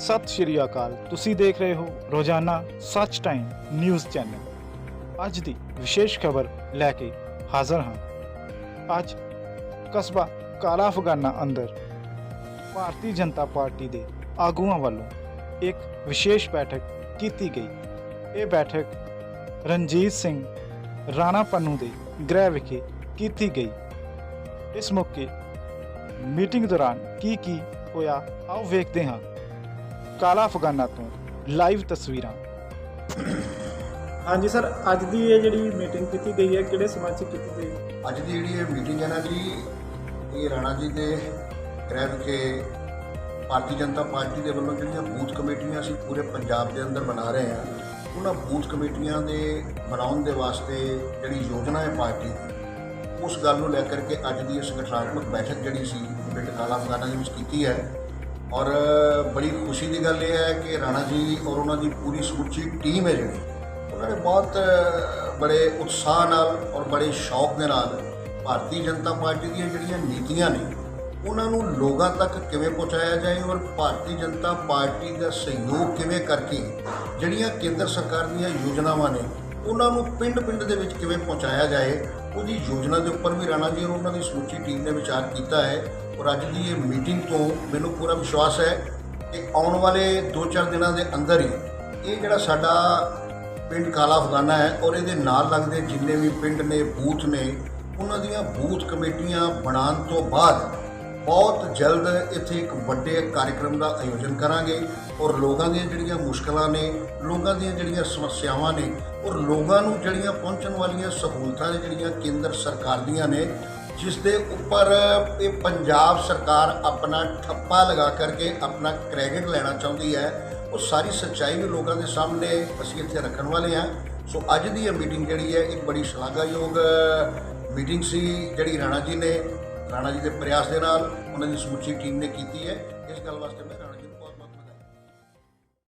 ਸਤਿ ਸ਼੍ਰੀ ਅਕਾਲ। ਤੁਸੀਂ ਦੇਖ ਰਹੇ ਹੋ ਰੋਜ਼ਾਨਾ ਸੱਚ ਟਾਈਮ ਨਿਊਜ਼ ਚੈਨਲ। ਅੱਜ ਦੀ ਵਿਸ਼ੇਸ਼ ਖਬਰ ਲੈ ਕੇ ਹਾਜ਼ਰ ਹਾਂ। ਅੱਜ ਕਸਬਾ ਕਾਲਾ ਅਫਗਾਨਾ ਅੰਦਰ ਭਾਰਤੀ ਜਨਤਾ ਪਾਰਟੀ ਦੇ ਆਗੂਆਂ ਵੱਲੋਂ ਇੱਕ ਵਿਸ਼ੇਸ਼ ਬੈਠਕ ਕੀਤੀ ਗਈ। ਇਹ ਬੈਠਕ ਰਣਜੀਤ ਸਿੰਘ ਰਾਣਾ ਪੰਨੂ ਦੇ ਗ੍ਰਹਿ ਵਿਖੇ ਕੀਤੀ ਗਈ। ਇਸ ਮੌਕੇ ਮੀਟਿੰਗ ਦੌਰਾਨ ਕੀ ਕੀ ਹੋਇਆ, ਆਓ ਵੇਖਦੇ ਹਾਂ। ਕਾਲਾ ਅਫਗਾਨਾ ਤੋਂ ਲਾਈਵ ਤਸਵੀਰਾਂ। ਹਾਂਜੀ ਸਰ ਅੱਜ ਦੀ ਇਹ ਜਿਹੜੀ ਮੀਟਿੰਗ ਕੀਤੀ ਗਈ ਹੈ ਕਿਹੜੇ ਸਮਾਜ 'ਚ ਕੀਤੀ ਗਈ? ਅੱਜ ਦੀ ਜਿਹੜੀ ਇਹ ਮੀਟਿੰਗ ਹੈ ਨਾ ਜੀ ਇਹ ਰਾਣਾ ਜੀ ਦੇ ਗ੍ਰਹਿ ਵਿਖੇ ਭਾਰਤੀ ਜਨਤਾ ਪਾਰਟੀ ਦੇ ਵੱਲੋਂ ਜਿਹੜੀਆਂ ਬੂਥ ਕਮੇਟੀਆਂ ਅਸੀਂ ਪੂਰੇ ਪੰਜਾਬ ਦੇ ਅੰਦਰ ਬਣਾ ਰਹੇ ਹਾਂ ਉਹਨਾਂ ਬੂਥ ਕਮੇਟੀਆਂ ਦੇ ਬਣਾਉਣ ਦੇ ਵਾਸਤੇ ਜਿਹੜੀ ਯੋਜਨਾ ਹੈ ਪਾਰਟੀ ਦੀ ਉਸ ਗੱਲ ਨੂੰ ਲੈ ਕਰਕੇ ਅੱਜ ਦੀ ਇਹ ਸੰਗਠਨਾਤਮਕ ਬੈਠਕ ਜਿਹੜੀ ਸੀ ਪਿੰਡ ਕਾਲਾ ਅਫਗਾਨਾ ਦੇ ਵਿੱਚ ਕੀਤੀ ਹੈ। ਔਰ ਬੜੀ ਖੁਸ਼ੀ ਦੀ ਗੱਲ ਇਹ ਹੈ ਕਿ ਰਾਣਾ ਜੀ ਔਰ ਉਹਨਾਂ ਦੀ ਪੂਰੀ ਸਮੁੱਚੀ ਟੀਮ ਹੈ ਜਿਹੜੀ। ਉਹਨਾਂ ਨੇ ਬਹੁਤ ਬੜੇ ਉਤਸ਼ਾਹ ਨਾਲ ਔਰ ਬੜੇ ਸ਼ੌਕ ਦੇ ਨਾਲ ਭਾਰਤੀ ਜਨਤਾ ਪਾਰਟੀ ਦੀਆਂ ਜਿਹੜੀਆਂ ਨੀਤੀਆਂ ਨੇ, ਉਹਨਾਂ ਨੂੰ ਲੋਕਾਂ ਤੱਕ ਕਿਵੇਂ ਪਹੁੰਚਾਇਆ ਜਾਏ ਔਰ ਭਾਰਤੀ ਜਨਤਾ ਪਾਰਟੀ ਦਾ ਸਹਿਯੋਗ ਕਿਵੇਂ ਕਰਕੇ ਜਿਹੜੀਆਂ ਕੇਂਦਰ ਸਰਕਾਰ ਦੀਆਂ ਯੋਜਨਾਵਾਂ ਨੇ, ਉਹਨਾਂ ਨੂੰ ਪਿੰਡ-ਪਿੰਡ ਦੇ ਵਿੱਚ ਕਿਵੇਂ ਪਹੁੰਚਾਇਆ ਜਾਏ, ਉਹਦੀ ਯੋਜਨਾ ਦੇ ਉੱਪਰ ਵੀ ਰਾਣਾ ਜੀ ਔਰ ਉਹਨਾਂ ਦੀ ਸਮੁੱਚੀ ਟੀਮ ਨੇ ਵਿਚਾਰ ਕੀਤਾ ਹੈ। ਔਰ ਅੱਜ ਦੀ ਇਹ ਮੀਟਿੰਗ ਤੋਂ ਮੈਨੂੰ ਪੂਰਾ ਵਿਸ਼ਵਾਸ ਹੈ ਕਿ ਆਉਣ ਵਾਲੇ 2-4 ਦਿਨਾਂ ਦੇ ਅੰਦਰ ਹੀ ਇਹ ਜਿਹੜਾ ਸਾਡਾ ਪਿੰਡ ਕਾਲਾ ਅਫਗਾਨਾ ਹੈ ਔਰ ਇਹਦੇ ਨਾਲ ਲੱਗਦੇ ਜਿੰਨੇ ਵੀ ਪਿੰਡ ਨੇ, ਬੂਥ ਨੇ, ਉਹਨਾਂ ਦੀਆਂ ਬੂਥ ਕਮੇਟੀਆਂ ਬਣਾਉਣ ਤੋਂ ਬਾਅਦ ਬਹੁਤ ਜਲਦ ਇੱਥੇ ਇੱਕ ਵੱਡੇ ਕਾਰਜਕ੍ਰਮ ਦਾ ਆਯੋਜਨ ਕਰਾਂਗੇ ਔਰ ਲੋਕਾਂ ਦੀਆਂ ਜਿਹੜੀਆਂ ਮੁਸ਼ਕਲਾਂ ਨੇ, ਲੋਕਾਂ ਦੀਆਂ ਜਿਹੜੀਆਂ ਸਮੱਸਿਆਵਾਂ ਨੇ ਔਰ ਲੋਕਾਂ ਨੂੰ ਜਿਹੜੀਆਂ ਪਹੁੰਚਣ ਵਾਲੀਆਂ ਸਹੂਲਤਾਂ ਨੇ, ਜਿਹੜੀਆਂ ਕੇਂਦਰ ਸਰਕਾਰ ਦੀਆਂ ਨੇ ਜਿਸ ਦੇ ਉੱਪਰ ਇਹ ਪੰਜਾਬ ਸਰਕਾਰ ਆਪਣਾ ਠੱਪਾ ਲਗਾ ਕਰਕੇ ਆਪਣਾ ਕ੍ਰੈਡਿਟ ਲੈਣਾ ਚਾਹੁੰਦੀ ਹੈ, ਉਹ ਸਾਰੀ ਸੱਚਾਈ ਵੀ ਲੋਕਾਂ ਦੇ ਸਾਹਮਣੇ ਅਸੀਂ ਇੱਥੇ ਰੱਖਣ ਵਾਲੇ ਹਾਂ। ਸੋ ਅੱਜ ਦੀ ਇਹ ਮੀਟਿੰਗ ਜਿਹੜੀ ਹੈ, ਇੱਕ ਬੜੀ ਸ਼ਲਾਘਾਯੋਗ ਮੀਟਿੰਗ ਸੀ ਜਿਹੜੀ ਰਾਣਾ ਜੀ ਨੇ, ਰਾਣਾ ਜੀ ਦੇ ਪ੍ਰਯਾਸ ਦੇ ਨਾਲ ਉਹਨਾਂ ਦੀ ਸਮੁੱਚੀ ਟੀਮ ਨੇ ਕੀਤੀ ਹੈ। ਇਸ ਗੱਲ ਵਾਸਤੇ ਮੈਂ ਰਾਣਾ ਜੀ